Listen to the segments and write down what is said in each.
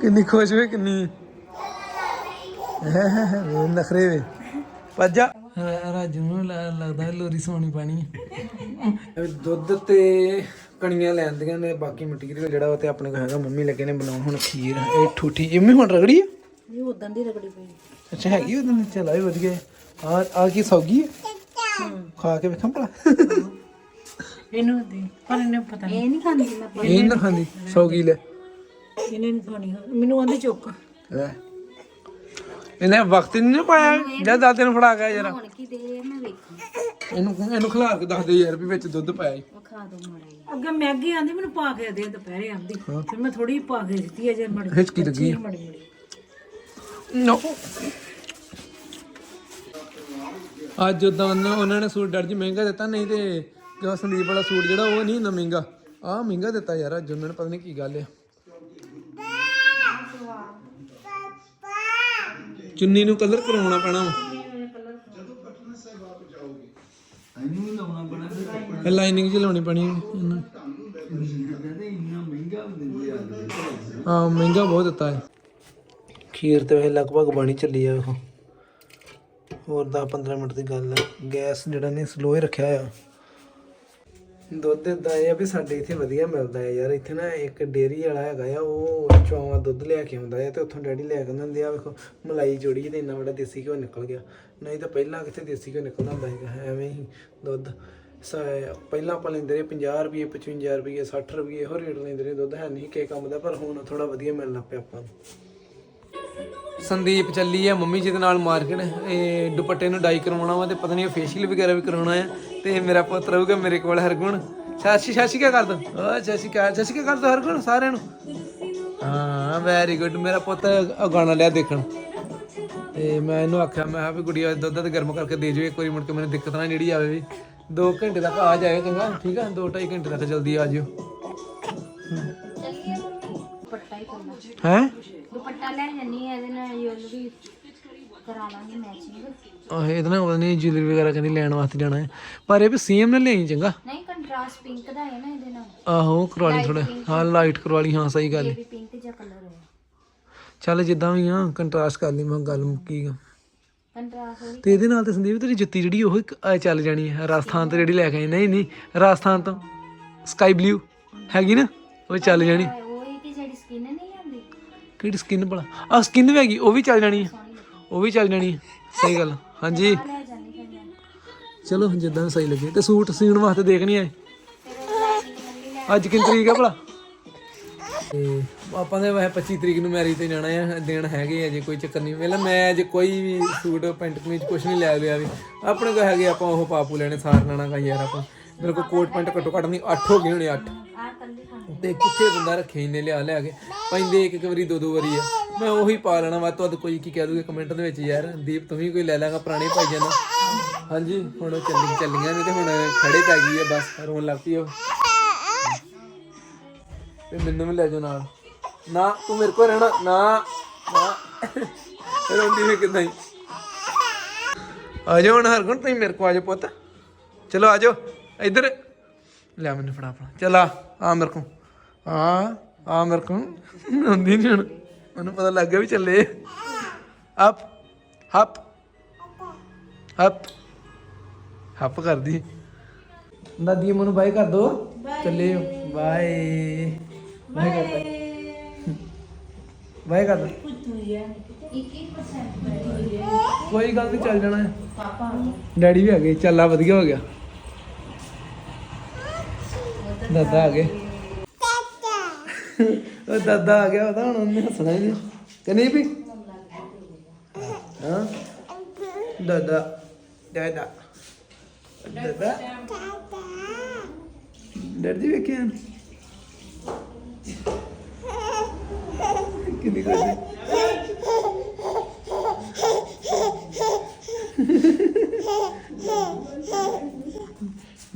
ਕਿੰਨੀ ਖੁਸ਼ ਹੋਏ ਕਿੰਨੀ। ਵੇ ਨਖਰੇ ਵੇ। ਪੱਜਾ ਰਾਜੂ ਨੂੰ ਲ- ਲੱਗਦਾ ਲੋਰੀ ਸੋਣੀ ਪਾਣੀ। ਦੁੱਧ ਤੇ ਕਣੀਆਂ ਲੈਂਦੀਆਂ ਨੇ ਬਾਕੀ ਮਟੀਰੀਅਲ ਜਿਹੜਾ ਉਹ ਤੇ ਆਪਣੇ ਕੋਲ ਹੈਗਾ ਮੰਮੀ ਲੱਗੇ ਨੇ ਬਣਾਉਣ ਹੁਣ ਖੀਰ ਇਹ ਠੂਠੀ। ਇਹ ਹੁਣ ਰਗੜੀ ਆ? ਇਹ ਉਦੋਂ ਦੀ ਰਗੜੀ ਪਈ। ਅੱਛਾ ਹੈਗੀ ਉਹਦੇ ਨਾਲ ਚਲ ਆਈ ਵਧੀਆ। ਆ ਆ ਕੀ ਸੌਗੀ ਹੈ ਖਾ ਕੇ ਵੇਖਾਂ ਭਲਾ। ਇਹਨੂੰ ਦੇ। ਪਰ ਇਹਨੇ ਪਤਾ ਨਹੀਂ। ਇਹ ਨਹੀਂ ਖਾਂਦੀ ਮੈਂ ਇਹ ਨਾ ਖਾਂਦੀ। ਸੌਗੀ ਲੈ। ਇਹਨੇ ਨਹੀਂ ਖਾਣੀ ਮੈਨੂੰ ਆਂਦੇ ਚੁੱਕ। ਲੈ। ਇਹਨੇ ਵਕਤ ਹੀ ਨਹੀਂ ਪਾਇਆ ਜਦ ਦਾਦੇ ਨੂੰ ਫੜਾ ਗਿਆ ਜਰਾ। ਹੁਣ ਕੀ ਦੇ ਮੈਂ ਵੇਖੀ। ਇਹਨੂੰ ਇਹਨੂੰ ਖਿਲਾ ਕੇ ਦੱਸ ਦੇ ਯਾਰ ਵੀ ਵਿੱਚ ਦੁੱਧ ਪਾਇਆ ਈ। ਖਾ ਦੋ ਮਾੜਾ ਅੱਗੇ ਮੈਗੀ ਆਂਦੀ ਮੈਨੂੰ ਪਾ ਕੇ ਦੇ ਦੁਪਹਿਰੇ ਆਂਦੀ। ਫਿਰ ਮੈਂ ਥੋੜੀ ਪਾ ਕੇ ਦਿੱਤੀ ਹੈ ਜੇ ਮੜੀ ਹਿਚਕੀ ਲੱਗੀ ਮੜੀ ਮੜੀ। ਨੋ। ਅੱਜ ਉਦਾਂ ਉਹਨਾਂ ਉਹਨਾਂ ਨੇ ਸੂਟ ਡਰ ਜੀ ਮਹਿੰਗਾ ਦਿੱਤਾ ਨਹੀਂ ਤੇ ਜੋ ਸੰਦੀਪ ਵਾਲਾ ਸੂਟ ਜਿਹੜਾ ਉਹ ਨਹੀਂ ਹੁੰਦਾ ਮਹਿੰਗਾ। ਆਹ ਮਹਿੰਗਾ ਦਿੱਤਾ ਯਾਰ ਅੱਜ ਉਹਨਾਂ ਨੇ ਪਤਾ ਨਹੀਂ ਕੀ ਗੱਲ ਆ। ਚੁੰਨੀ ਨੂੰ ਕਲਰ ਕਰਾਉਣਾ ਪੈਣਾ ਵਾ। ਇਹ ਲਾਈਨਿੰਗ ਚ ਲਾਉਣੀ ਪੈਣੀ ਇਹਨੂੰ ਹਾਂ ਮਹਿੰਗਾ ਬਹੁਤ ਦਿੱਤਾ ਹੈ ਖੀਰ ਤੇ ਵੈਸੇ ਲਗਭਗ ਬਣੀ ਚੱਲੀ ਆ ਵੇਖੋ ਹੋਰ 10 15 ਮਿੰਟ ਦੀ ਗੱਲ ਹੈ ਗੈਸ ਜਿਹੜਾ ਨੇ ਸਲੋ ਹੀ ਰੱਖਿਆ ਆ ਦੁੱਧ ਇਦਾਂ ਇਹ ਆ ਵੀ ਸਾਡੇ ਇੱਥੇ ਵਧੀਆ ਮਿਲਦਾ ਹੈ ਯਾਰ, ਇੱਥੇ ਨਾ ਇੱਕ ਡੇਅਰੀ ਵਾਲਾ ਹੈਗਾ ਆ, ਉਹ ਚੌਵਾਂ ਦੁੱਧ ਲਿਆ ਕੇ ਆਉਂਦਾ ਹੈ ਤੇ ਉੱਥੋਂ ਡੈਡੀ ਲੈ ਕੇ ਆਉਂਦੇ ਹੁੰਦੇ ਆ ਵੇਖੋ, ਮਲਾਈ ਜੋੜੀ ਤੇ ਇੰਨਾ ਵੱਡਾ ਦੇਸੀ ਘਿਓ ਨਿਕਲ ਗਿਆ। ਨਹੀਂ ਤਾਂ ਪਹਿਲਾਂ ਕਿੱਥੇ ਦੇਸੀ ਘਿਓ ਨਿਕਲਦਾ ਹੁੰਦਾ ਸੀਗਾ, ਐਵੇਂ ਹੀ ਦੁੱਧ। ਸ- ਪਹਿਲਾਂ ਆਪਾਂ ਲੈਂਦੇ ਰਹੇ 50 ਰੁਪਏ 55 ਰੁਪਏ 60 ਰੁਪਏ ਇਹੋ ਰੇਟ ਲੈਂਦੇ ਰਹੇ, ਦੁੱਧ ਹੈ ਨਹੀਂ ਕਿ ਕੰਮ ਦਾ, ਪਰ ਹੁਣ ਥੋੜਾ ਵਧੀਆ ਮਿਲਣਾ ਪਿਆ ਆਪਾਂ ਨੂੰ। ਸੰਦੀਪ ਚੱਲੀ ਹੈ ਮੰਮੀ ਜੀ ਦੇ ਨਾਲ ਮਾਰਕੀਟ ਇਹ ਦੁਪੱਟੇ ਨੂੰ ਡਾਈ ਕਰਵਾਉਣਾ ਵਾ ਤੇ ਪਤਾ ਨਹੀਂ ਫੇਸ਼ੀਅਲ ਵਗੈਰਾ ਵੀ ਕਰਾਉਣਾ ਆ ਤੇ ਮੇਰਾ ਪੁੱਤ ਰਹੂਗਾ ਮੇਰੇ ਕੋਲ, ਹਰਗੁਣ। ਸ਼ਾਸ਼ੀ ਸ਼ਾਸ਼ੀ ਕੀ ਕਰਦਾ? ਓ ਸ਼ਾਸ਼ੀ ਕਾ ਸ਼ਾਸ਼ੀ ਕੀ ਕਰਦਾ ਹਰਗੁਣ? ਸਾਰਿਆਂ ਨੂੰ? ਹਾਂ ਵੈਰੀ ਗੁੱਡ ਮੇਰਾ ਪੁੱਤ ਉਹ ਗਾਣਾ ਲਿਆ ਦੇਖਣ। ਤੇ ਮੈਂ ਇਹਨੂੰ ਆਖਿਆ, ਮੈਂ ਕਿਹਾ ਵੀ ਗੁੜੀਆ, ਦੁੱਧ ਤੇ ਗਰਮ ਕਰਕੇ ਦੇ ਜਿਓ, ਇੱਕ ਵਾਰੀ ਮੁੜ ਕੇ ਮੈਨੂੰ ਦਿੱਕਤ ਨਾ ਜਿਹੜੀ ਆਵੇ ਵੀ। 2 ਘੰਟੇ ਤੱਕ ਆ ਜਾਏਗਾ ਚੰਗਾ, ਠੀਕ ਆ? 2 2.5 ਘੰਟੇ ਤੱਕ ਜਲਦੀ ਆ ਜਿਓ ਦੁਪੱਟਾ ਹੀ ਕਰਨਾ। ਹੈ? ਦੁਪੱਟਾ ਲੈ ਜੰਨੀ ਇਹਦੇ ਨਾਲ ਯੋਲਰੀ ਕਰਾ ਲਾਂਗੇ ਮੈਚਿੰਗ ਆਹ ਇਹਦੇ ਨਾਲ ਪਤਾ ਨਹੀਂ ਜੁਐਲਰੀ ਵਗੈਰਾ ਕਹਿੰਦੀ ਲੈਣ ਵਾਸਤੇ ਜਾਣਾ ਹੈ। ਪਰ ਇਹ ਵੀ ਸੇਮ ਨਾ ਲਿਆਈ ਚੰਗਾ। ਨਹੀਂ ਕੰਟਰਾਸਟ ਪਿੰਕ ਦਾ ਹੈ ਨਾ ਇਹਦੇ ਨਾਲ। ਆਹੋ ਕਰਵਾ ਲਈ ਥੋੜਾ ਹਾਂ ਲਾਈਟ ਕਰਵਾ ਲਈ ਹਾਂ ਸਹੀ ਗੱਲ ਹੈ। ਇਹ ਵੀ ਪਿੰਕ ਜਿਹਾ ਕਲਰ ਹੈ ਚੱਲ ਜਿੱਦਾਂ ਵੀ ਆ ਕੰਟਰਾਸਟ ਕਰ ਲਈ ਮੈਂ ਗੱਲ ਮੁੱਕੀ ਗਾ ਕੰਟਰਾਸਟ ਤੇ ਇਹਦੇ ਨਾਲ ਤੇ ਸੰਦੀਪ ਤੇਰੀ ਜੁੱਤੀ ਜਿਹੜੀ ਉਹ ਇੱਕ ਆ ਚੱਲ ਜਾਣੀ ਹੈ। ਰਾਜਸਥਾਨ ਤੋਂ ਜਿਹੜੀ ਲੈ ਕੇ ਆਈ। ਨਹੀਂ ਨਹੀਂ ਰਾਜਸਥਾਨ ਤੋਂ। ਸਕਾਈ ਬਲੂ ਹੈਗੀ ਨਾ? ਉਹ ਚੱਲ ਜਾਣੀ। ਕਿਹੜੀ ਸਕਿਨ ਭਲਾ? ਆ ਸਕਿਨ ਵੀ ਹੈਗੀ, ਉਹ ਵੀ ਚੱਲ ਜਾਣੀ ਹੈ ਉਹ ਵੀ ਚੱਲ ਜਾਣੀ ਹੈ ਸਹੀ ਗੱਲ, ਹਾਂਜੀ। ਚਲੋ, ਜਿੱਦਾਂ ਸਹੀ ਲੱਗੇ। ਤੇ ਸੂਟ ਸੀਣ ਵਾਸਤੇ ਦੇਖ ਨਹੀਂ ਆਏ ਅੱਜ ਕਿੰਨੀ ਤਰੀਕ ਹੈ ਭਲਾ? ਤੇ ਆਪਾਂ ਦੇ ਵੈਸੇ 25 ਤਰੀਕ ਨੂੰ ਮੈਰਿਜ ਤੇ ਜਾਣਾ ਆ। ਦਿਨ ਹੈਗੇ ਆ, ਜੇ ਕੋਈ ਚੱਕਰ ਨਹੀਂ। ਵੇਲਾ ਮੈਂ ਅਜੇ ਕੋਈ ਵੀ ਸੂਟ, ਪੈਂਟ ਕਮੀਜ਼ ਕੁਝ ਨਹੀਂ ਲੈ ਲਿਆ ਵੀ। ਆਪਣੇ ਕੋਲ ਹੈਗੇ ਆਪਾਂ ਉਹ ਪਾਪੂ ਲੈਣੇ, ਸਾਰ ਲੈਣਾ ਕਾ ਯਾਰ ਆਪਾਂ। ਮੇਰੇ ਕੋਲ ਕੋਟ, ਪੈਂਟ ਘੱਟੋ ਘੱਟ ਨਹੀਂ 8 ਹੋ ਗਏ ਹੋਣੇ 8 ਆ ਕੱਲੀ ਤੇ ਕਿੱਥੇ ਬੰਦਾ ਰੱਖੇ ਇੰਨੇ ਲਿਆ ਲਿਆ ਕੇ? ਪੈਂਦੇ ਇੱਕ ਇੱਕ ਵਾਰੀ ਦੋ ਦੋ ਵਾਰੀ ਆ। ਮੈਂ ਉਹੀ ਪਾ ਲੈਣਾ ਵਾ ਤੁਹਾਡੇ ਕੋਈ ਕੀ ਕਹਿ ਦੂਗੇ ਕਮੈਂਟ ਦੇ ਵਿੱਚ ਯਾਰ। ਦੀਪ, ਤੂੰ ਵੀ ਕੋਈ ਲੈ ਲਾਂਗਾ ਪੁਰਾਣੇ ਪਾਈ ਜਾਣਾ ਹਾਂਜੀ, ਹੁਣ ਉਹ ਚੱਲੀ, ਚੱਲੀਆਂ ਨੇ ਤੇ ਹੁਣ ਖੜੇ ਪੈ ਗਈ ਆ, ਬਸ ਰੋਣ ਲੱਗ ਪਈ ਉਹ। ਤੇ ਮੈਨੂੰ ਵੀ ਲੈ ਜਾਓ ਨਾਲ। ਨਾ, ਤੂੰ ਮੇਰੇ ਕੋਲ ਰਹਿਣਾ। ਨਾ ਨਾ। ਰੋਂਦੀ ਵੀ ਕਿਦਾਂ ਹੀ। ਆ ਜਾਓ ਹੁਣ ਹਰਗੁਣ, ਤੁਸੀਂ ਮੇਰੇ ਕੋਲ ਆ ਜਾਓ ਪੁੱਤ। ਚਲੋ ਆ ਜਾਓ, ਇੱਧਰ। ਲੈ ਮੈਨੂੰ ਫੜਾ ਫੜਾ। ਚੱਲ ਆ ਆ ਮੇਰੇ ਕੋਲ। ਆ ਆ ਮੇਰੇ ਕੋਲ। ਹੁੰਦੀ ਨਹੀਂ ਹੁਣ। ਮੈਨੂੰ ਪਤਾ ਲੱਗ ਗਿਆ ਵੀ ਚੱਲੇ। ਅਪ ਹਪ। ਹਪ। ਹਪ ਕਰਦੀ। ਦਾਦੀ ਮੈਨੂੰ ਬਾਈ ਕਰ ਦੋ। ਚੱਲੇ ਬਾਏ। ਬਾਏ ਕਰ ਦੋ। ਬਾਏ ਕਰ ਦੋ। 21% ਕੋਈ ਗੱਲ ਨਹੀਂ ਚੱਲ ਜਾਣਾ। ਹੈ ਡੈਡੀ ਵੀ ਆ ਗਏ ਚੱਲ ਵਧੀਆ ਹੋ ਗਿਆ। ਦਾਦਾ ਆ ਗਏ। ਉਹ ਦਾਦਾ ਆ ਗਿਆ, ਉਹਦਾ ਹੁਣ ਉਹਨੇ ਹੱਸਣਾ ਹੀ ਨਹੀਂ। ਕਿ ਨਹੀਂ ਵੀ? ਹਾਂ। ਦਾਦਾ। ਦਾਦਾ। ਦਾਦਾ। ਡਰ ਵੇਖਿਆ? ਕਿੰਨੀ ਕੋਈ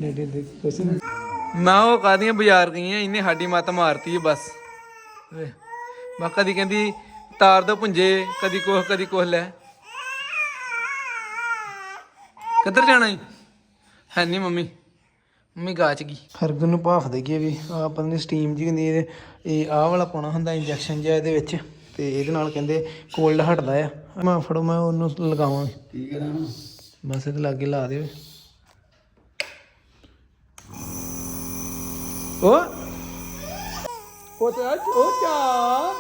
ਡੇਡੇ ਦੇ ਕੁਛ ਨਹੀਂ ਨਾ ਉਹ ਕਾਦੀਆਂ ਬਾਜ਼ਾਰ ਗਈਆਂ ਇਹਨੇ ਸਾਡੀ ਮੱਤ ਮਾਰਤੀ ਹੈ ਬਸ। ਮੈਂ ਕਦੀ ਕਹਿੰਦੀ ਤਾਰ ਦੋ ਪੁੰਜੇ ਕਦੀ ਕੋਹ ਕਦੀ ਕੋਹ ਲੈ। ਕਿੱਧਰ ਜਾਣਾ ਈ? ਹੈ ਨਹੀਂ ਮੰਮੀ ਮੰਮੀ ਗਾਚ ਗਈ। ਹਰਗਨ ਨੂੰ ਭਾਫ ਦੇ ਗਈ ਵੀ ਆ ਪਤਾ ਨਹੀਂ ਸਟੀਮ ਜੀ ਹੁੰਦੀ ਇਹ ਆਹ ਵਾਲਾ ਪਾਉਣਾ ਹੁੰਦਾ ਇੰਜੈਕਸ਼ਨ ਜਿਹਾ ਇਹਦੇ ਵਿੱਚ ਤੇ ਇਹਦੇ ਨਾਲ ਕਹਿੰਦੇ ਕੋਲਡ ਹਟਦਾ ਆ। ਮੈਂ ਫੜੋ ਮੈਂ ਉਹਨੂੰ ਲਗਾਵਾਂ। ਕੀ ਕਰਾਂ ਬਸ ਇਹਦੇ ਲਾਗੇ ਲਾ ਦਿਓ। ਓ। ਉਹ ਤੇ ਉਹ ਚਾ।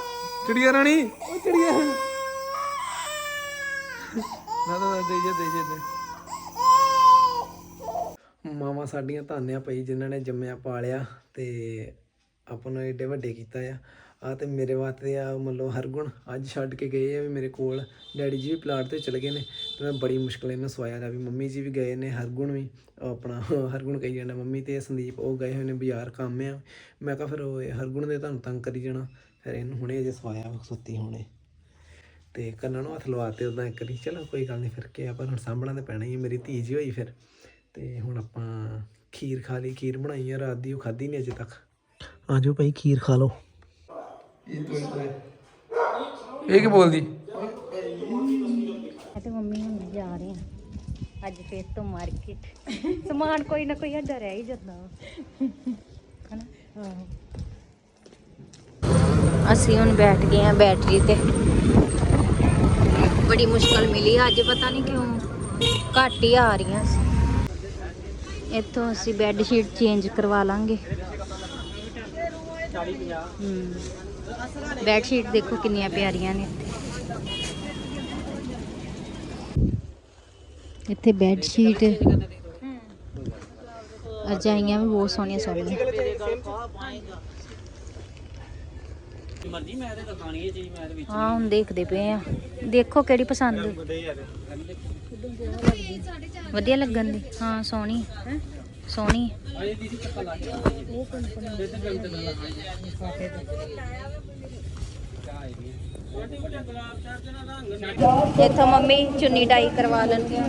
ਚਿੜੀਆ ਰਾਣੀ। ਉਹ ਚਿੜੀਆ ਨਾ ਨਾ ਦੇ ਜੇ ਦੇ ਜੇ ਦੇ ਸਾਡੀਆਂ ਧਾਨਿਆ ਪਈ ਜਿਨ੍ਹਾਂ ਨੇ ਜੰਮਿਆ ਪਾਲਿਆ ਤੇ ਆਪਾਂ ਨੂੰ ਏਡੇ ਵੱਡੇ ਕੀਤਾ ਆ। ਆ ਤੇ ਮੇਰੇ ਵਾਸਤੇ ਆ ਮਤਲਬ ਹਰਗੁਣ ਅੱਜ ਛੱਡ ਕੇ ਗਏ ਆ ਵੀ ਮੇਰੇ ਕੋਲ। ਡੈਡੀ ਜੀ ਵੀ ਪਲਾਟ ਤੇ ਚਲੇ ਗਏ ਨੇ ਤੇ ਮੈਂ ਬੜੀ ਮੁਸ਼ਕਲ ਇਹਨਾਂ ਸਵਾਇਆ ਦਾ ਵੀ ਮੰਮੀ ਜੀ ਵੀ ਗਏ ਨੇ ਹਰਗੁਣ ਵੀ ਉਹ ਆਪਣਾ ਹਰਗੁਣ ਕਹੀ ਜਾਂਦਾ ਮੰਮੀ ਤੇ ਸੰਦੀਪ ਉਹ ਗਏ ਹੋਏ ਨੇ ਬਾਜ਼ਾਰ ਕੰਮ ਆ। ਮੈਂ ਕਿਹਾ ਫਿਰ ਉਹ ਹਰਗੁਣ ਦੇ ਤੁਹਾਨੂੰ ਤੰਗ ਕਰੀ ਜਾਣਾ ਫਿਰ ਇਹਨੂੰ ਹੁਣੇ ਅਜੇ ਸਵਾਇਆ ਵਾ, ਸੁੱਤੀ ਹੁਣੇ। ਤੇ ਕੰਨਾਂ ਨੂੰ ਹੱਥ ਲਵਾਤੇ ਉਦਾਂ ਇੱਕ ਵਾਰੀ ਚਲੋ ਕੋਈ ਗੱਲ ਨਹੀਂ ਫਿਰ ਕੇ ਪਰ ਹੁਣ ਸਾਂਭਣਾ ਤੇ ਪੈਣਾ ਹੀ ਮੇਰੀ ਧੀ ਜੀ ਹੋਈ ਫਿਰ। ਤੇ ਹੁਣ ਆਪਾਂ ਖੀਰ ਖਾ ਲਈ ਖੀਰ ਬਣਾਈ ਆ ਰਾਤ ਦੀ ਉਹ ਖਾਧੀ ਨਹੀਂ ਅਜੇ ਤੱਕ। ਆਜੋ ਭਾਈ ਖੀਰ ਖਾ ਲਓ। ਇਹ ਕੀ ਬੋਲਦੀ? ਮੈਂ ਤੇ ਮੰਮੀ ਹੁਣ ਜਾ ਰਹੇ ਆ ਅੱਜ ਫੇਰ ਤੋਂ ਮਾਰਕੀਟ ਸਮਾਨ ਕੋਈ ਨਾ ਕੋਈ ਸਾਡਾ ਰਹਿ ਹੀ ਜਾਂਦਾ। ਵਾ। ਹਨਾ ਅਸੀਂ ਹੁਣ ਬੈਠ ਗਏ ਆ ਬੈਟਰੀ ਤੇ। ਬੜੀ ਮੁਸ਼ਕਲ ਮਿਲੀ ਅੱਜ, ਪਤਾ ਨਹੀਂ ਕਿਉਂ। ਘੱਟ ਹੀ ਆ ਰਹੀਆਂ ਸੀ। ਇੱਥੋਂ ਅਸੀਂ ਬੈੱਡ ਸ਼ੀਟ ਚੇਂਜ ਕਰਵਾ ਲਾਂਗੇ। ਹੂੰ। ਬੈੱਡ ਸ਼ੀਟ ਦੇਖੋ ਕਿੰਨੀਆਂ ਪਿਆਰੀਆਂ ਨੇ। ਇੱਥੇ ਇੱਥੇ ਬੈੱਡ ਸ਼ੀਟ ਅਜਾਈਆਂ ਵੀ ਬਹੁਤ ਸੋਹਣੀਆਂ ਸੋਹਣੀਆਂ। ਹਾਂ, ਹੁਣ ਦੇਖਦੇ ਪਏ ਆ। ਦੇਖੋ ਕਿਹੜੀ ਪਸੰਦ। ਵਧੀਆ ਲੱਗਣ ਦੀ। ਹਾਂ, ਸੋਹਣੀ। ਸੋਹਣੀ। ਇੱਥੋਂ ਮੰਮੀ ਚੁੰਨੀ ਡਾਈ ਕਰਵਾ ਲੈਣਗੇ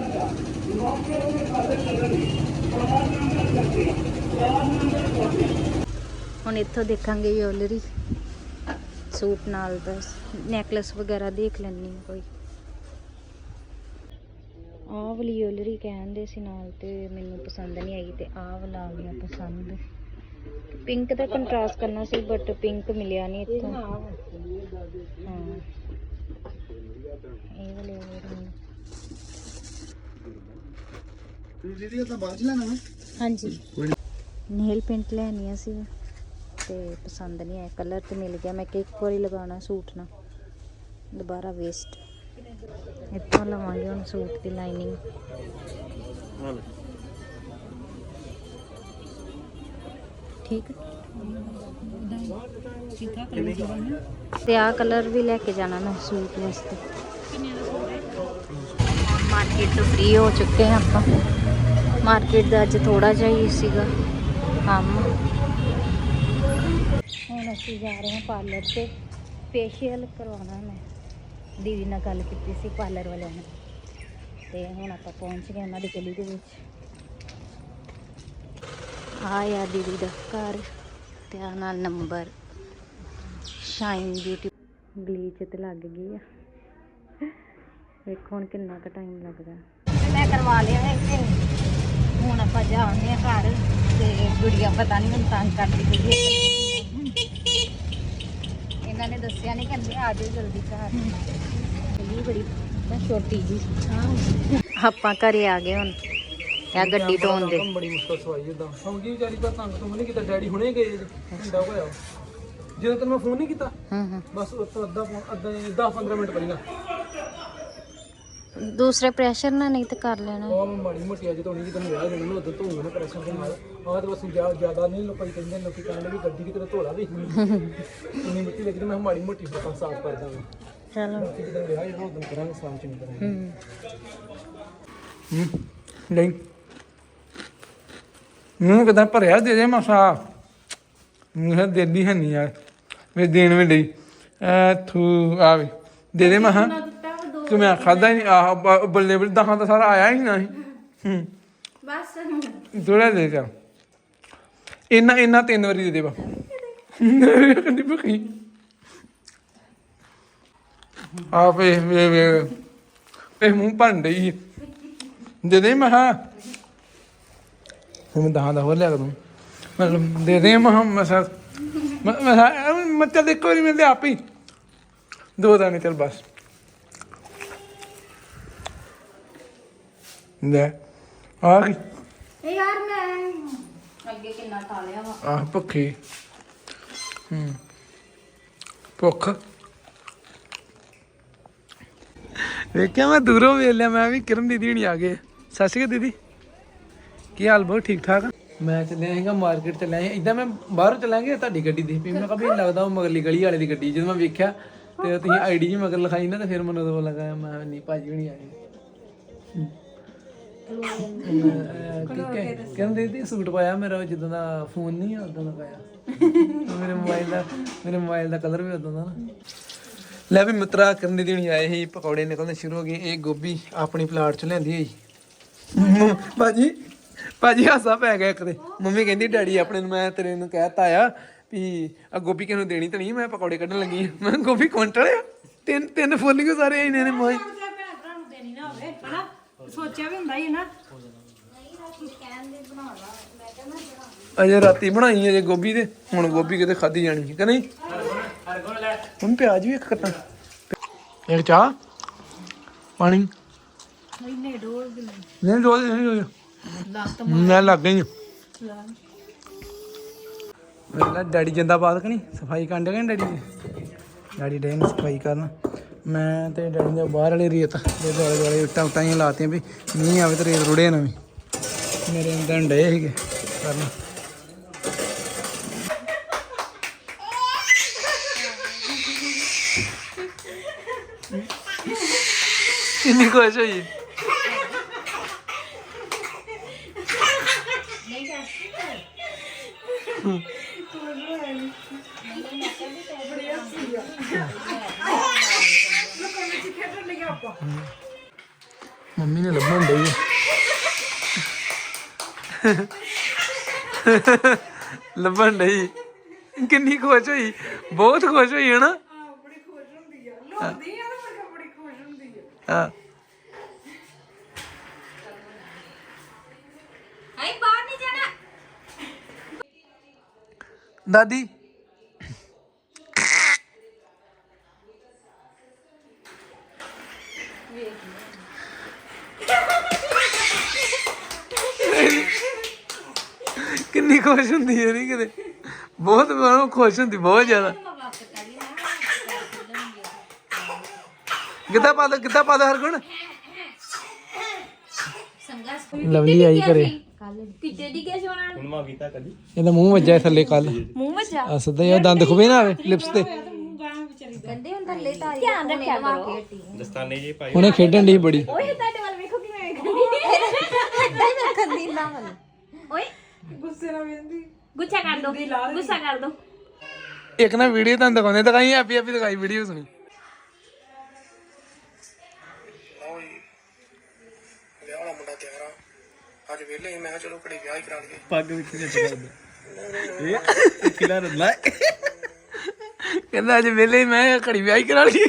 ਹੁਣ ਇੱਥੋਂ ਦੇਖਾਂਗੇ ਜੁਐਲਰੀ, ਸੂਟ ਨਾਲ ਬਸ ਨੈਕਲਸ ਵਗੈਰਾ ਦੇਖ ਲੈਣੀ ਕੋਈ। ਆਹ ਵਾਲੀ ਜੁਐਲਰੀ ਕਹਿੰਦੇ ਸੀ ਨਾਲ ਤੇ ਮੈਨੂੰ ਪਸੰਦ ਨਹੀਂ ਆਈ ਤੇ ਆਹ ਵਾਲਾ ਆ ਗਿਆ ਪਸੰਦ। ਪਿੰਕ ਦਾ ਕੰਟਰਾਸਟ ਕਰਨਾ ਸੀ ਬਟ ਪਿੰਕ ਮਿਲਿਆ ਨਹੀਂ ਇੱਥੋਂ। ਹਾਂ। ਇਹ ਵਾਲੇ earring। ਦੀਦੀ ਇਹ ਤਾਂ ਬਾਅਦ ਚ ਲੈਣਾ ਵਾ? ਹਾਂਜੀ। ਨੇਲ ਪੇਂਟ ਲੈਣੀਆਂ ਸੀ ਤੇ ਪਸੰਦ ਨਹੀਂ ਆਇਆ। ਕਲਰ ਤੇ ਮਿਲ ਗਿਆ। ਮੈਂ ਕਿ ਇੱਕ ਵਾਰੀ ਲਗਾਉਣਾ ਸੂਟ ਨਾਲ ਦੁਬਾਰਾ ਵੇਸਟ ਇੱਥੋਂ ਲਵਾਂਗੇ ਹੁਣ ਸੂਟ ਦੀ ਲਾਈਨਿੰਗ ਠੀਕ ਤੇ ਆਹ ਕਲਰ ਵੀ ਲੈ ਕੇ ਜਾਣਾ ਮੈਂ ਸੂਟ ਵਾਸਤੇ ਮਾਰਕੀਟ ਤੋਂ ਫ੍ਰੀ ਹੋ ਚੁੱਕੇ ਹਾਂ ਆਪਾਂ ਮਾਰਕੀਟ ਦਾ ਅੱਜ ਥੋੜਾ ਜਿਹਾ ਹੀ ਸੀਗਾ ਕੰਮ ਹੁਣ ਅਸੀਂ ਜਾ ਰਹੇ ਹਾਂ ਪਾਰਲਰ ਤੇ। ਫੇਸ਼ੀਅਲ ਕਰਵਾਉਣਾ ਮੈਂ। ਦੀਦੀ ਨਾਲ ਗੱਲ ਕੀਤੀ ਸੀ ਪਾਰਲਰ ਵਾਲਿਆਂ ਨੇ। ਤੇ ਹੁਣ ਆਪਾਂ ਪਹੁੰਚ ਗਏ ਉਹਨਾਂ ਦੀ ਗਲੀ ਦੇ ਵਿੱਚ। ਆ ਯਾ ਦੀਦੀ ਦਾ ਘਰ ਤੇ ਆ ਨਾਲ ਨੰਬਰ। ਸ਼ਾਈਨ ਬਿਊਟੀ ਬਲੀਚ ਤੇ ਲੱਗ ਗਈ ਆ। ਵੇਖੋ ਹੁਣ ਕਿੰਨਾ ਕੁ ਟਾਈਮ ਲੱਗਦਾ। ਮੈਂ ਕਰਵਾ ਲਿਆ ਹੈ ਇੱਥੇ। ਹੁਣ ਆਪਾਂ ਜਾਣਦੇ ਆ ਘਰ ਤੇ ਗੁੜੀਆ ਪਤਾ ਨਹੀਂ ਮੈਨੂੰ ਤੰਗ ਕਰਦੀ ਹੈ ਇਹਨਾਂ ਨੇ ਦੱਸਿਆ ਨਹੀਂ ਕਹਿੰਦੇ ਆ ਜਾਓ ਜਲਦੀ ਘਰ। ਬੜੀ ਤਾਂ ਛੋਟੀ ਜੀ ਆਪਾਂ ਘਰੇ ਆ ਗਏ ਹੁਣ। ਇਹ ਗੱਡੀ ਢੋਣ ਦੇ। ਬੜੀ ਮੁਸ਼ਕਲ ਸਵਾਈ ਜਿੱਦਾਂ। ਹੁਣ ਕੀ ਵਿਚਾਰੀ ਪਰ ਤੰਗ ਤੋਂ ਨਹੀਂ ਕੀਤਾ ਡੈਡੀ ਹੁਣੇ ਗਏ ਘੰਟਾ ਹੋਇਆ। ਜਦੋਂ ਤੱਕ ਮੈਂ ਫੋਨ ਨਹੀਂ ਕੀਤਾ ਹੂੰ ਹੂੰ। ਬਸ ਉਸ ਤੋਂ ਅੱਧਾ ਪੌਣ- ਅੱਧਾ 10 15 ਮਿੰਟ ਪਹਿਲਾਂ। ਦੂਸਰੇ ਪ੍ਰੈਸ਼ਰ ਨਾਲ ਨਹੀਂ ਤੇ ਕਰ ਲੈਣਾ। ਉਹ ਮਾੜੀ ਮੋਟੀ ਅੱਜ ਧੋਣੀ ਜਦੋਂ ਵਿਆਹ ਦੇ ਮੈਨੂੰ ਉਦੋਂ ਧੋਣੀ ਨਾ ਪ੍ਰੈਸ਼ਰ ਦੇ ਨਾਲ ਆਹ ਤੇ ਬਸ ਜਿਆ- ਜ਼ਿਆਦਾ ਨਹੀਂ ਲੋਕਾਂ ਕਹਿੰਦੇ ਲੋਕੀ ਕਹਿੰਦੇ ਵੀ ਗੱਡੀ ਕਿਤੇ ਧੋਲਾ ਵੀ ਇੰਨੀ ਮਿੱਟੀ ਲੱਗੀ ਤੇ ਮੈਂ ਮਾੜੀ ਮੋਟੀ ਫਟਾਂ ਸਾਫ਼ ਕਰਦਾ ਹਾਂ ਚਲੋ। ਜਦੋਂ ਵਿਆਹ ਜਦੋਂ ਉਦੋਂ ਕਰਾਂਗੇ ਸਾਫ਼ ਚੰਗੀ ਤਰ੍ਹਾਂ। ਹੂੰ। ਹੂੰ ਮੂੰਹ ਕਿਦਾਂ ਭਰਿਆ ਦੇ ਦੇ ਮਸਾ ਮੂੰਹ ਦੇਦੀ ਹੈ ਨਹੀਂ ਯਾਰ ਵੇ ਦੇਣ ਵੀ ਲਈ ਐ ਥੂ ਆਵੇ ਦੇ ਦੇ ਮਹਾ ਕਿ ਮੈਂ ਖਾਦਾ ਹੀ ਨਹੀਂ ਆਹ ਬੱਲੇ ਬੱਲੇ ਦਹਾਂ ਤਾਂ ਸਾਰਾ ਆਇਆ ਹੀ ਨਹੀਂ ਹੂੰ। ਬਸ। ਥੋੜਾ ਦੇ ਜਾ। ਇੰਨਾ ਇੰਨਾ ਤਿੰਨ ਵਾਰੀ ਦੇ ਦੇ ਬਾ ਕੰਦੀ ਭਖੀ। ਆ ਵੇ ਵੇ ਵੇ। ਮੂੰਹ ਭੰਨ ਡਈ ਹੈ। ਦੇ ਦੇ ਮਹਾ ਫਿਰ ਮੈਂ ਦਹਾਂ ਦਾ ਹੋਰ ਲਿਆ ਕੇ ਦੂੰ ਮਤਲਬ ਦੇ ਦੇ ਮਹਾਂ ਮਸਾ ਮਤਲਬ ਦੇਖੋ ਨਹੀਂ ਮਿਲਦੇ ਆਪ ਹੀ। ਦੋ ਦਾਣੇ ਚਲ ਬਸ। ਲੈ ਆ ਗਈ। ਇਹ ਯਾਰ ਮੈਂ ਅੱਗੇ ਕਿੰਨਾ ਖਾ ਲਿਆ ਵਾ। ਆਹ ਭੁੱਖੀ। ਹੂੰ। ਭੁੱਖ। ਵੇਖਿਆ ਮੈਂ ਦੂਰੋਂ ਵੇਖ ਲਿਆ ਮੈਂ ਵੀ ਕਿਰਨ ਦੀਦੀ ਨਹੀਂ ਆ ਗਏ। ਸਤਿ ਸ਼੍ਰੀ ਅਕਾਲ ਦੀਦੀ। ਕੀ ਹਾਲ ਬਹੁਤ ਠੀਕ ਠਾਕ? ਮੈਂ ਚੱਲਿਆ ਸੀਗਾ ਮਾਰਕੀਟ ਚੱਲਿਆ ਸੀ। ਇਦਾਂ ਮੈਂ ਬਾਹਰ ਚੱਲਾਂਗੇ ਤੁਹਾਡੀ ਗੱਡੀ ਦੇ ਵੀ ਮੈਂ ਕਿਹਾ ਵੀ ਲੱਗਦਾ ਉਹ ਮਗਰਲੀ ਗਲੀ ਵਾਲੇ ਦੀ ਗੱਡੀ। ਜਦੋਂ ਮੈਂ ਵੇਖਿਆ ਤੇ ਤੁਸੀਂ ਆਈਡੀ ਜੀ ਮਗਰ ਲਿਖਾਈ ਨਾ ਤੇ ਫਿਰ ਮੈਨੂੰ ਉਦੋਂ ਲੱਗਾ ਮੈਂ ਨਹੀਂ ਭਾਜੀ ਵੀ ਨਹੀਂ ਆਏ ਕਹਿੰਦੇ ਦੀਦੀ ਸੂਟ ਪਾਇਆ ਮੇਰਾ ਜਦੋਂ ਦਾ ਫੋਨ ਨਹੀਂ ਉਦੋਂ ਦਾ ਪਾਇਆ। ਮੇਰੇ ਮੋਬਾਈਲ ਦਾ ਮੇਰੇ ਮੋਬਾਈਲ ਦਾ ਕਲਰ ਵੀ ਉਦੋਂ ਦਾ ਨਾ। ਲੈ ਵੀ ਮਿੱਤਰਾ ਕਰਨ ਦੀ ਦੇਣੀ ਆਏ ਸੀ ਪਕੌੜੇ ਨਿਕਲਣੇ ਸ਼ੁਰੂ ਹੋ ਗਏ। ਇਹ ਗੋਭੀ ਆਪਣੀ ਪਲਾਟ ਚ ਲੈਂਦੀ ਹੋਈ। ਭਾਜੀ ਭਾਜੀ ਹਾਸਾ ਪੈ ਗਿਆ ਇੱਕ ਤੇ। ਮੰਮੀ ਕਹਿੰਦੀ ਡੈਡੀ ਆਪਣੇ ਨੂੰ ਮੈਂ ਤੇਰੇ ਨੂੰ ਕਹਿਤਾ ਆ ਵੀ ਆ ਗੋਭੀ ਕਿਹਨੂੰ ਦੇਣੀ ਤੇ ਨਹੀਂ ਮੈਂ ਪਕੌੜੇ ਕੱਢਣ ਲੱਗੀ। ਮੈਂ ਗੋਭੀ ਕੁਇੰਟਲ ਆ ਤਿੰਨ ਤਿੰਨ ਫੁੱਲੀਆਂ ਸਾਰੇ ਇਹਨੇ ਨੇ ਮਾਈ ਭੈਣ ਭਰਾ ਨੂੰ ਦੇਣੀ ਨਾ ਹੋਵੇ ਹਨਾ ਸੋਚਿਆ ਵੀ ਹੁੰਦਾ ਹੀ ਨਾ ਅਜੇ ਰਾਤੀ ਬਣਾਈ ਅਜੇ ਗੋਭੀ ਤੇ ਹੁਣ ਗੋਭੀ ਕਿਤੇ ਖਾਦੀ ਜਾਣੀ ਹੈ ਕਿ ਨਹੀਂ? ਹੁਣ ਪਿਆਜ਼ ਵੀ ਇੱਕ ਕੱਟਾਂ। ਇੱਕ ਚਾਹ? ਪਾਣੀ? ਇੰਨੇ ਡੋਲ ਦੇ ਨਹੀਂ। ਰੋਜ਼ ਨਹੀਂ ਰੋਜ਼ ਲੱਤ ਮੈਂ ਲੱਗ ਗਈ। ਹਾਂ। ਲਾ ਮੇਰਾ ਡੈਡੀ ਜਿੰਦਾਬਾਦ ਕਿ ਨਹੀਂ? ਸਫ਼ਾਈ ਕਰਨ ਡਿਆ ਡੈਡੀ ਦੀ ਡੈਡੀ? ਡੇ ਨੇ ਸਫ਼ਾਈ ਕਰਨ। ਮੈਂ ਤੇ ਡੈਡੀ ਦੇ ਬਾਹਰ ਵਾਲੀ ਰੇਤ ਦੇ ਦੁਆਲੇ ਦੁਆਲੇ ਉੱਟਾਂ ਉੱਟਾਂ ਹੀ ਲਾਤੀਆਂ ਵੀ ਮੀਂਹ ਆਵੇ ਤੇ ਰੇਤ ਰੁੜੇ ਨਾ ਵੀ। ਮੇਰੇ ਅੰਦਰ ਡੇ ਸੀਗੇ ਕਰਨ। ਕਿੰਨੀ ਖੁਸ਼ ਹੋਈ? ਲੱਭਣ ਡਈ। ਕਿੰਨੀ ਖੁਸ਼ ਹੋਈ? ਬਹੁਤ ਖੁਸ਼ ਹੋਈ ਹੈ ਨਾ ਹਾਂ। ਆਈ ਬਾਹਰ ਨਹੀਂ ਜਾਣਾ। ਦਾਦੀ ਕਿੰਨੀ ਖੁਸ਼ ਹੁੰਦੀ ਹੈ ਨਹੀਂ ਕਿਤੇ। ਬਹੁਤ ਬਹੁਤ ਖੁਸ਼ ਹੁੰਦੀ ਬਹੁਤ ਜ਼ਿਆਦਾ। ਕਿੱਦਾਂ ਪਾ ਦੋ ਕਿੱਦਾਂ ਪਾ ਦੋ ਹਰ ਗੁਣ ਲਵਲੀ ਆਈ ਘਰੇ। ਕਿੱਤੇ ਦੀ ਇਹਦਾ ਮੂੰਹ ਵੱਜਿਆ ਥੱਲੇ ਕੱਲ ਮੂੰਹ ਆ ਸਿੱਧਾ ਹੀ ਦੰਦ ਖੁਬੇ ਨਾ ਆਵੇ ਲਿਪਸ ਤੇ। ਗੰਦੇ ਹੁਣ ਥੱਲੇ ਤਾਂ ਧਿਆਨ ਰੱਖਿਆ ਕਰੋ। ਉਹਨੇ ਖੇਡਣ ਦੀ ਬੜੀ। ਓਏ ਤੁਹਾਡੇ ਵੱਲ ਵੇਖੋ ਕਿਵੇਂ ਵੇਖਦੀ। ਹੀ ਵੇਖਦੀ ਨਾ ਵੱਲ ਓਏ ਗੁੱਸੇ ਨਾਲ ਵੇਂਦੀ। ਗੁੱਸਾ ਕਰ ਦੋ ਗੁੱਸਾ ਕਰ ਦੋ। ਇੱਕ ਨਾ ਵੀਡੀਓ ਤੁਹਾਨੂੰ ਦਿਖਾਉਂਦੇ ਦਿਖਾਈ ਹੈਪੀ ਹੈਪੀ ਦਿਖਾਈ ਵੀਡੀਓ ਸੁਣੀ। ਵਿਆਹ ਵਾਲਾ ਮੁੰਡਾ ਤਿਆਰ ਆ। ਅੱਜ ਵੇਲੇ ਹੀ ਮੈਂ ਕਿਹਾ ਚਲੋ ਘੜੀ ਵਿਆਹ ਹੀ ਕਰਾ ਲਈਏ। ਪੱਗ ਵਿੱਚ ਜੱਟ ਕਰਦਾ ਇਹ ਕਿਲਾ ਰੰਦਾ ਕਹਿੰਦਾ ਅੱਜ ਵੇਲੇ ਹੀ ਮੈਂ ਕਿਹਾ ਘੜੀ ਵਿਆਹ ਹੀ ਕਰਾ ਲਈਏ।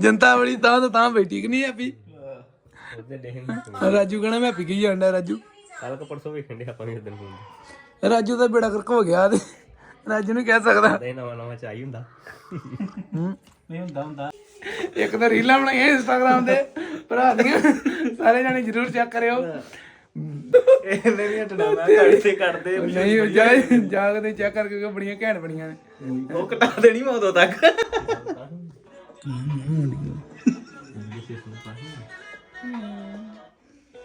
ਜਨਤਾ ਬੜੀ ਤਾਂ ਤਾਂ ਤਾਂ ਬੈਠੀ ਕਿ ਨਹੀਂ ਹੈਪੀ ਰਾਜੂ ਕਹਣਾ ਮੈਂ ਪਿੱਗੀ ਜਾਂਦਾ ਰਾਜੂ। ਕੱਲ ਕੋ ਪਰਸੋਂ ਵੇਖਣ ਦੇ ਆਪਾਂ ਵੀ ਉਦੋਂ ਨੂੰ ਰਾਜੂ ਦਾ ਬੇੜਾ ਕਰਕ ਹੋ ਗਿਆ ਤੇ ਰਾਜੂ ਨੂੰ ਕਹਿ ਸਕਦਾ। ਇਹ ਨਵਾਂ ਨਵਾਂ ਚਾਹੀ ਹੁੰਦਾ। ਨਹੀਂ ਹੁੰਦਾ ਹੁੰਦਾ। ਇੱਕ ਤਾਂ ਰੀਲਾਂ ਬਣਾਈਆਂ ਇੰਸਟਾਗ੍ਰਾਮ ਤੇ ਭਰਾ ਦੀਆਂ। ਸਾਰੇ ਜਾਣੇ ਜਰੂਰ ਚੈੱਕ ਕਰਿਓ। ਇਹਨੇ ਵੀ ਹਟਣਾ ਮੈਂ ਘੜੀ ਤੇ ਕੱਢਦੇ ਨਹੀਂ ਜਾ ਜਾ ਕੇ ਚੈੱਕ ਕਰਕੇ ਕਿਉਂਕਿ ਬੜੀਆਂ ਘੈਂਟ ਬਣੀਆਂ ਨੇ। ਉਹ ਕਟਾ ਦੇਣੀ ਮੈਂ ਉਦੋਂ ਤੱਕ।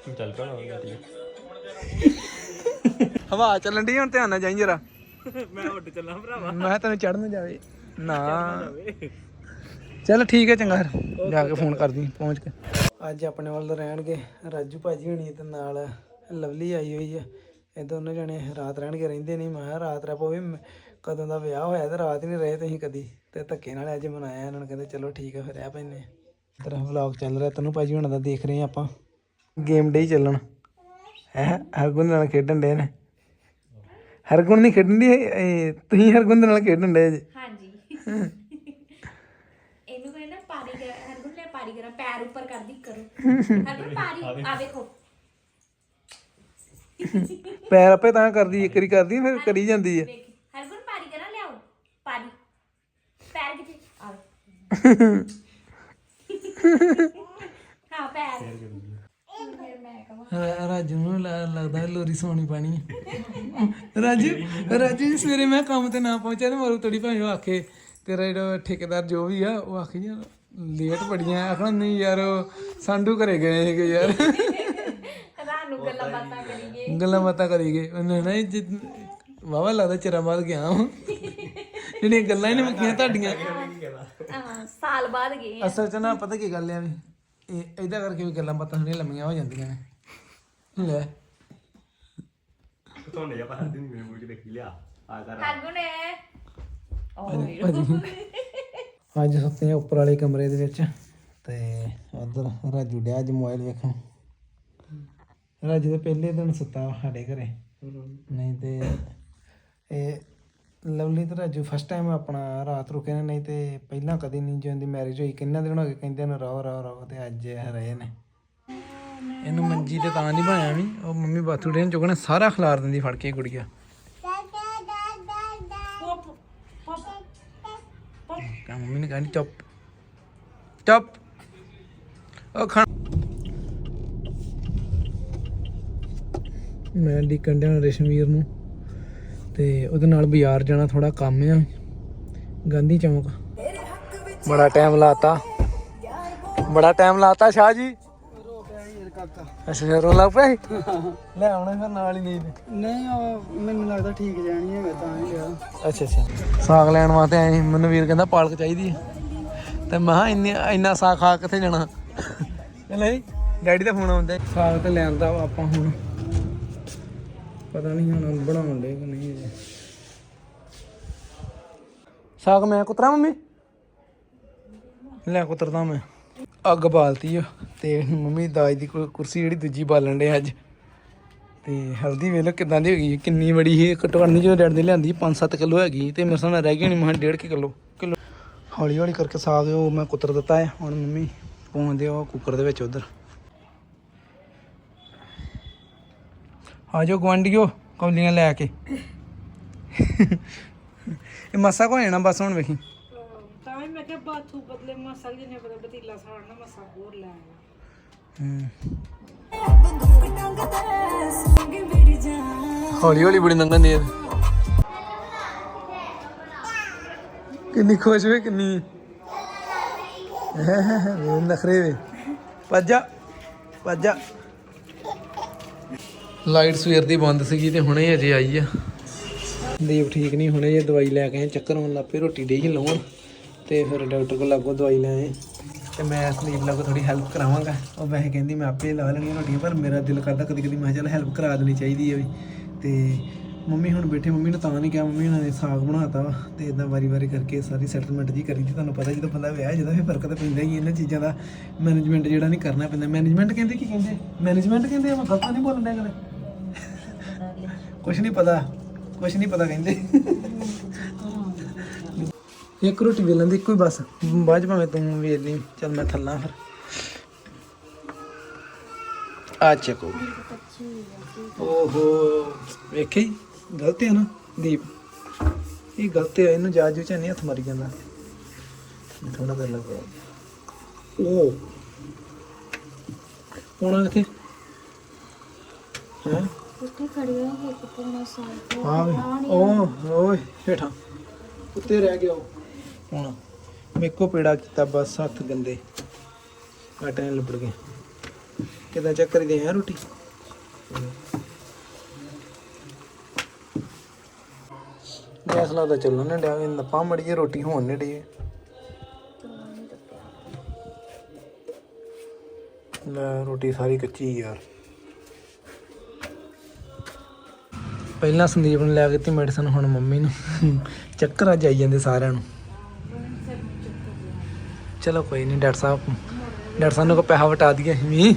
ਚੱਲ ਹਵਾ ਚੱਲਣ ਦੀ ਹੁਣ ਧਿਆਨ ਨਾਲ ਜਾਈਂ ਜਰਾ। ਮੈਂ ਉੱਡ ਚੱਲਾਂ ਭਰਾਵਾ। ਮੈਂ ਤੈਨੂੰ ਚੜਨ ਜਾਵੇ। ਨਾ। ਚਲ ਠੀਕ ਹੈ ਚੰਗਾ ਫਿਰ। ਜਾ ਕੇ ਫੋਨ ਕਰਦੀ ਪਹੁੰਚ ਕੇ। ਅੱਜ ਆਪਣੇ ਵੱਲ ਰਹਿਣਗੇ ਰਾਜੂ ਭਾਜੀ ਹੋਣੀ ਤੇ ਨਾਲ ਲਵਲੀ ਆਈ ਹੋਈ ਹੈ ਇਹ ਦੋਨੋਂ ਜਣੇ ਰਾਤ ਰਹਿਣਗੇ ਰਹਿੰਦੇ ਨਹੀਂ। ਮੈਂ ਕਿਹਾ ਰਾਤ ਰਹਿ ਪਵੇ ਕਦੋਂ ਦਾ ਵਿਆਹ ਹੋਇਆ ਤੇ ਰਾਤ ਹੀ ਨਹੀਂ ਰਹੇ ਤੁਸੀਂ ਕਦੀ। ਤੇ ਧੱਕੇ ਨਾਲ ਅੱਜ ਮਨਾਇਆ ਇਹਨਾਂ ਨੇ ਕਹਿੰਦੇ ਚਲੋ ਠੀਕ ਹੈ ਫਿਰ ਰਹਿ ਪੈਨੇ ਤੇਰਾ ਵਲੌਗ ਚੱਲ ਰਿਹਾ ਤੈਨੂੰ ਭਾਜੀ ਹੋਣਾ ਦਾ ਦੇਖ ਰਹੇ ਹਾਂ ਆਪਾਂ। ਗੇਮ ਡੇ ਹੀ ਚੱਲਣ। ਹੈ ਹਰਗੁਣ ਨਾਲ ਖੇਡਣ ਡੇ ਨੇ। ਹਰਗੁਣ ਨਹੀਂ ਖੇਡਣ ਦੀ ਤੁਸੀਂ ਹਰਗੁਣ ਦੇ ਨਾਲ ਖੇਡਣ ਡੇ ਜੇ? ਹਾਂਜੀ। ਇਹਨੂੰ ਕਹਿੰਦਾ ਪਾਰੀ ਕਰ ਹਰਗੁਣ ਲੈ ਪਾਰੀ ਕਰਾਂ ਪੈਰ ਉੱਪਰ ਕਰਦੀ ਕਰੋ। ਹਰਗੁਣ ਪਾਰੀ ਆ ਵੇਖੋ। ਪੈਰ ਆਪੇ ਤਾਂ ਕਰਦੀ ਇੱਕ ਵਾਰੀ ਕਰਦੀ ਫਿਰ ਕਰੀ ਜਾਂਦੀ ਹੈ ਹਰਗੁਣ ਪਾਣੀ ਕਰਾਂ ਲਿਆਓ। ਪਾਣੀ ਪੈਰ ਕਿੱਥੇ? ਆ ਹਾਂ ਪੈਰ। ਰਾ- ਰਾਜੂ ਨੂੰ ਲ- ਲੱਗਦਾ ਲੋਰੀ ਸੋਣੀ ਪਾਣੀ ਹੈ। ਰਾਜੂ ਰਾਜੂ ਜੀ ਸਵੇਰੇ ਮੈਂ ਕੰਮ ਤੇ ਨਾ ਪਹੁੰਚਿਆ ਤੇ ਮਰੂ ਤੋੜੀ ਭਾਵੇਂ ਉਹ ਆਖੇ ਤੇਰਾ ਜਿਹੜਾ ਠੇਕੇਦਾਰ ਜੋ ਵੀ ਆ ਉਹ ਆਖੇ ਯਾਰ ਲੇਟ ਬੜੀਆਂ ਆਖਣਾ ਨਹੀਂ ਯਾਰ ਉਹ ਸੰਡੂ ਘਰੇ ਗਏ ਸੀਗੇ ਯਾਰ। ਰਾਤ ਨੂੰ ਗੱਲਾਂ ਬਾਤਾਂ ਕਰੀਏ। ਗੱਲਾਂ ਬਾਤਾਂ ਕਰੀ ਗਏ ਉਹਨੇ ਨਾ ਵਾਵਾ ਲੱਗਦਾ ਚਿਰਾਂ ਬਾਅਦ ਗਿਆ ਵਾਂ। ਜਿਹੜੀਆਂ ਗੱਲਾਂ ਹੀ ਨਹੀਂ ਮੁੱਕੀਆਂ ਤੁਹਾਡੀਆਂ। ਹਾਂ ਸਾਲ ਬਾਅਦ ਗਏ ਅਸਲ 'ਚ ਨਾ ਪਤਾ ਕੀ ਗੱਲ ਆ ਵੀ ਇਹ ਇਹਦਾ ਕਰਕੇ ਵੀ ਗੱਲਾਂ ਬਾਤਾਂ ਥੋੜੀਆਂ ਲੰਮੀਆਂ ਹੋ ਜਾਂਦੀਆਂ ਨੇ। ਲੈ ਤੁਹਾਨੂੰ ਜਾਂ ਪਤਾ ਨਹੀਂ ਮੇਰੇ ਮੂੰਹ 'ਚ ਦੇਖੀ ਲਿਆ ਆ ਕਰ ਹਰਗੁਣ ਅੱਜ ਸੁੱਤੇ ਆ ਉੱਪਰ ਵਾਲੇ ਕਮਰੇ ਦੇ ਵਿੱਚ ਤੇ ਉਧਰ ਰਾਜੂ ਡਿਆ ਅੱਜ ਮੋਬਾਈਲ ਵੇਖਣ ਰਾਜੂ ਦੇ ਪਹਿਲੇ ਦਿਨ ਸੁੱਤਾ ਸਾਡੇ ਘਰੇ ਨਹੀਂ ਤੇ ਇਹ ਲਵਲੀ ਤੇ ਰਾਜੂ ਫਸਟ ਟਾਈਮ ਆਪਣਾ ਰਾਤ ਰੁਕੇ ਨੇ ਨਹੀਂ ਤੇ ਪਹਿਲਾਂ ਕਦੀ ਨਹੀਂ ਜਿਉਂ ਦੀ ਮੈਰਿਜ ਹੋਈ ਕਿੰਨਾ ਦਿਨ ਹੋ ਗਏ ਕਹਿੰਦੇ ਨੇ ਰੋ ਰੋ ਰੋ ਤੇ ਅੱਜ ਇਹ ਰਹੇ ਨੇ। ਇਹਨੂੰ ਮੰਜੀ ਤੇ ਤਾਂ ਨਹੀਂ ਬਣਾਇਆ ਵੀ। ਉਹ ਮੰਮੀ ਬਾਥੂ ਦੇ ਚੁਗਣੇ ਸਾਰਾ ਖਿਲਾਰ ਦਿੰਦੀ ਫੜ ਕੇ ਗੁੜੀਆ ਕਾ ਮੰਮੀ ਨੇ ਕਹਿੰਦੀ ਚੁੱਪ। ਚੁੱਪ। ਉਹ ਖਾਣ ਮੈਂ ਡਿੱਕਣ ਡਿਆ ਰੇਸ਼ਮਵੀਰ ਨੂੰ। ਤੇ ਉਹਦੇ ਨਾਲ ਬਾਜ਼ਾਰ ਜਾਣਾ ਥੋੜਾ ਕੰਮ ਆ। ਗਾਂਧੀ ਚੌਂਕ। ਬੜਾ ਟਾਈਮ ਲਾਤਾ। ਬੜਾ ਟਾਈਮ ਲਾਤਾ ਸ਼ਾਹ ਜੀ। ਅੱਛਾ ਫਿਰ ਰੋਲਾ ਪਿਆ ਸੀ? ਲੈ ਆਉਣਾ ਫਿਰ ਨਾਲ ਹੀ ਨਹੀਂ। ਨਹੀਂ ਉਹ ਮੈਨੂੰ ਲੱਗਦਾ ਠੀਕ ਜਾਣੀ ਹੈਗਾ ਤਾਂ ਹੀ ਲਿਆ ਅੱਛਾ ਅੱਛਾ। ਸਾਗ ਲੈਣ ਵਾਸਤੇ ਆਏ ਸੀ। ਮੈਨੂੰ ਵੀਰ ਕਹਿੰਦਾ ਪਾਲਕ ਚਾਹੀਦੀ ਹੈ। ਤੇ ਮੈਂ ਕਿਹਾ ਇੰਨੇ ਇੰਨਾ ਸਾਗ ਖਾ ਕਿੱਥੇ ਜਾਣਾ? ਕਹਿੰਦਾ ਜੀ ਡੈਡੀ ਦਾ ਫੋਨ ਆਉਂਦਾ। ਸਾਗ ਤੇ ਲੈਂਦਾ ਆਪਾਂ ਹੁਣ। ਪਤਾ ਨਹੀਂ ਹੁਣ ਬਣਾਉਣ ਦੇ ਕਿ ਨਹੀਂ ਅਜੇ। ਸਾਗ ਮੈਂ ਕੁਤਰਾ ਮੰਮੀ? ਲੈ ਕੁਤਰਦਾ ਮੈਂ। ਅੱਗ ਬਾਲਤੀ ਆ ਤੇ ਮੰਮੀ ਦਾਜ ਦੀ ਕੁ- ਕੁਰਸੀ ਜਿਹੜੀ ਦੂਜੀ ਬਾਲਣ ਦੇ ਅੱਜ। ਤੇ ਹਲਦੀ ਵੇਖ ਲਓ ਕਿਦਾਂ ਦੀ ਹੋ ਗਈ ਕਿੰਨੀ ਬੜੀ ਸੀ। ਕਟਵਾਣੀ ਜਦੋਂ ਡੈਡ ਦੇ ਲਿਆਂਦੀ 5-7 ਕਿਲੋ ਹੈਗੀ ਤੇ ਮੇਰੇ ਸਾਹਮਣੇ ਰਹਿ ਗਈ ਨਹੀਂ ਮੈਂ 1.5 ਕਿਲੋ। ਕਿਲੋ ਹੌਲੀ ਹੌਲੀ ਕਰਕੇ ਸਾਗ ਉਹ ਮੈਂ ਕੁੱਤਰ ਦਿੱਤਾ ਹੈ ਹੁਣ ਮੰਮੀ ਪਾਉਂਦੇ ਉਹ ਕੁੱਕਰ ਦੇ ਵਿੱਚ ਉਧਰ। ਆ ਜਾਓ ਗਵਾਂਢੀਓ ਕੌਲੀਆਂ ਲੈ ਕੇ। ਇਹ ਮਸਾ ਕੋ ਜਾਣਾ ਬਸ ਹੁਣ ਵੇਖੀ। ਮੈਂ ਕਿਹਾ ਬਾਥੂ ਬਦਲੇ ਮਸਾਲ ਜਿਹਨੇ ਬਦਲ ਪਤੀਲਾ ਸਾੜਨਾ, ਮਸਾ ਹੋਰ ਲੈ ਆਇਆ ਹੌਲੀ ਹੌਲੀ ਬੜੀ ਨੰਗਨ ਦੀ ਕਿੰਨੀ ਖੁਸ਼ ਵੇ, ਕਿੰਨੀ। ਇਹ ਨਖਰੇ ਵੇ। ਪੱਜਾ ਪੱਜਾ ਲਾਈਟ ਸਵੇਰ ਦੀ ਬੰਦ ਸੀਗੀ ਤੇ ਹੁਣੇ ਅਜੇ ਆਈ ਆ। ਦੀਪ ਠੀਕ ਨਹੀਂ ਹੁਣੇ ਇਹ ਦਵਾਈ ਲੈ ਕੇ ਆਏ ਚੱਕਰ ਆਉਣ ਲੱਗ ਪਏ, ਰੋਟੀ ਡੇਈ ਹੀ ਲਾਉਣ। ਤੇ ਫਿਰ ਡਾਕਟਰ ਕੋਲ ਲੱਗੋ ਦਵਾਈ ਲੈ ਆਏ ਤੇ ਮੈਂ ਸੰਦੀਪ ਨਾਲ ਥੋੜੀ ਹੈਲਪ ਕਰਾਵਾਂਗਾ। ਉਹ ਵੈਸੇ ਕਹਿੰਦੀ ਮੈਂ ਆਪੇ ਲਾ ਲੈਣੀਆਂ ਰੋਟੀਆਂ, ਪਰ ਮੇਰਾ ਦਿਲ ਕਰਦਾ ਕਦੀ ਕਦੀ, ਮੈਂ ਕਿਹਾ ਚੱਲ ਹੈਲਪ ਕਰਾ ਦੇਣੀ ਚਾਹੀਦੀ ਹੈ ਵੀ। ਤੇ ਮੰਮੀ ਹੁਣ ਬੈਠੇ, ਮੰਮੀ ਨੂੰ ਤਾਂ ਨਹੀਂ ਕਿਹਾ, ਮੰਮੀ ਉਹਨਾਂ ਨੇ ਸਾਗ ਬਣਾਤਾ ਵਾ ਤੇ ਇਦਾਂ ਵਾਰੀ-ਵਾਰੀ ਕਰਕੇ ਸਾਰੀ ਸੈਟਲਮੈਂਟ ਜੀ ਕਰੀ ਦੀ ਤੁਹਾਨੂੰ ਪਤਾ ਜਦੋਂ ਬੰਦਾ ਵਿਆਹ ਜਿਹਦਾ ਫਿਰ ਫ਼ਰਕ ਤਾਂ ਪੈਂਦਾ ਹੀ ਇਹਨਾਂ ਚੀਜ਼ਾਂ ਦਾ ਮੈਨੇਜਮੈਂਟ ਜਿਹੜਾ ਨਹੀਂ ਕਰਨਾ ਪੈਂਦਾ। ਮੈਨੇਜਮੈਂਟ ਕਹਿੰਦੇ ਕੀ ਕਹਿੰਦੇ? ਮੈਨੇਜਮੈਂਟ ਕਹਿੰਦੇ ਆ, ਮੈਂ ਗਲਤ ਨਹੀਂ ਬੋਲਣ ਡਿਆ ਕਦੇ? ਕੁਛ ਨਹੀਂ ਪਤਾ, ਕੁਛ ਨਹੀਂ ਪਤਾ ਕਹਿੰਦੇ। ਇੱਕ ਰੋਟੀ ਵੇਲਣ ਦੀ ਇੱਕੋ ਹੀ ਬਸ। ਬਾਅਦ ਭਾਵੇਂ ਤੂੰ ਵੇਲ ਲਈ ਚੱਲ ਮੈਂ ਥੱਲਾਂ ਫਿਰ। ਆ ਚੱਕੋ। ਓਹੋ ਵੇਖੀ ਗਲਤ ਹੈ ਨਾ ਦੀਪ। ਇਹ ਗਲਤ ਹੈ ਇਹਨੂੰ ਜਾਜੂ ਚ ਨਹੀਂ ਹੱਥ ਮਾਰੀ ਜਾਂਦਾ। ਥੋੜਾ ਕਰ ਲੱਗਾ ਉਹ ਹੁਣ ਕਿੱਥੇ ਹੈ? ਉੱਥੇ ਖੜੀ ਹੋ ਕਿਤੇ ਨਾ ਸਾਈਡ। ਉਹ ਓਏ ਹੇਠਾਂ। ਉੱਤੇ ਰਹਿ ਗਿਆ ਉਹ। ਹੁਣ ਮੇਕੋ ਪੇੜਾ ਕੀਤਾ ਬਸ ਹੱਥ ਗੰਦੇ। ਆਟੇ ਨਾਲ ਲਿਬੜ ਗਏ। ਕਿਦਾਂ ਚੱਕ ਕਰੀ ਦੇ ਆ ਰੋਟੀ? ਗੈਸ ਲਾਦਾ ਚੱਲਣ ਨਾ ਡਿਆ ਨੱਪਾ ਮੜੀ ਜੇ ਰੋਟੀ ਹੋਣ ਨਹੀਂ ਡਈ। ਲੈ ਰੋਟੀ ਸਾਰੀ ਕੱਚੀ ਯਾਰ। ਪਹਿਲਾਂ ਸੰਦੀਪ ਨੇ ਲੈ ਕੇ ਦਿੱਤੀ ਮੈਡੀਸਨ ਹੁਣ ਮੰਮੀ ਨੂੰ। ਚੱਕਰ ਆ ਜਾਈ ਜਾਂਦੇ ਸਾਰਿਆਂ ਨੂੰ। ਚਲੋ ਕੋਈ ਨਹੀਂ ਡਾਕਟਰ ਸਾਹਿਬ ਡਾਕਟਰ ਸਾਹਿਬ ਨੂੰ ਕੋ ਪੈਸਾ ਵਟਾ ਦਈਏ ਵੀ